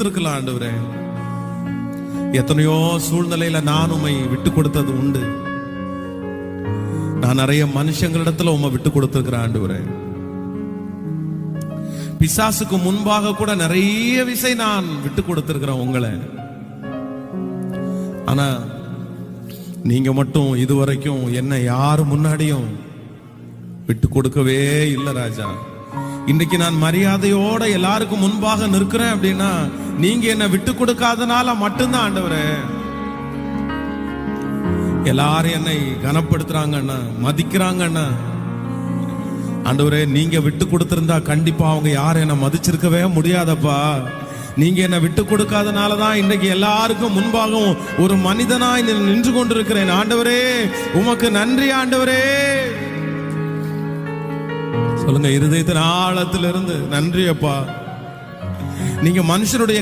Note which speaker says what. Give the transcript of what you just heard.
Speaker 1: இருக்கலாம் ஆண்டவரே. எத்தனையோ சூழ்நிலையில நான் உம்மை விட்டு கொடுத்தது உண்டு. நான் நிறைய மனுஷங்களிடத்துல உம்மை விட்டு கொடுத்திருக்கிறேன் ஆண்டவரே. பிசாசுக்கு முன்பாக கூட நிறைய விசை நான் விட்டு கொடுத்திருக்கிறேன் உங்களை. ஆனா நீங்க மட்டும் இதுவரைக்கும் என்ன யாரு முன்னாடியும் விட்டு கொடுக்கவே இல்லை ராஜா. இன்னைக்கு நான் மரியாதையோட எல்லாருக்கும் முன்பாக நிற்கிறேன் அப்படின்னா நீங்க என்ன விட்டு கொடுக்காதனால மட்டும்தான் ஆண்டவரே. எல்லாரும் என்னை கனப்படுத்துறாங்கண்ணா மதிக்கிறாங்கண்ணா ஆண்டவரே நீங்க விட்டு கொடுத்திருந்தா கண்டிப்பா அவங்க யாரும் என்ன மதிச்சிருக்கவே முடியாதப்பா. நீங்க என்ன விட்டு கொடுக்காதனால தான் இன்னைக்கு எல்லாருக்கும் முன்பாகவும் ஒரு மனிதனாய் நின்று கொண்டிருக்கிறேன். ஆண்டவரே உமக்கு நன்றி ஆண்டவரே. சொல்லுங்க இருதயத்தின் ஆழத்திலிருந்து நன்றி அப்பா நீங்க மனுஷனுடைய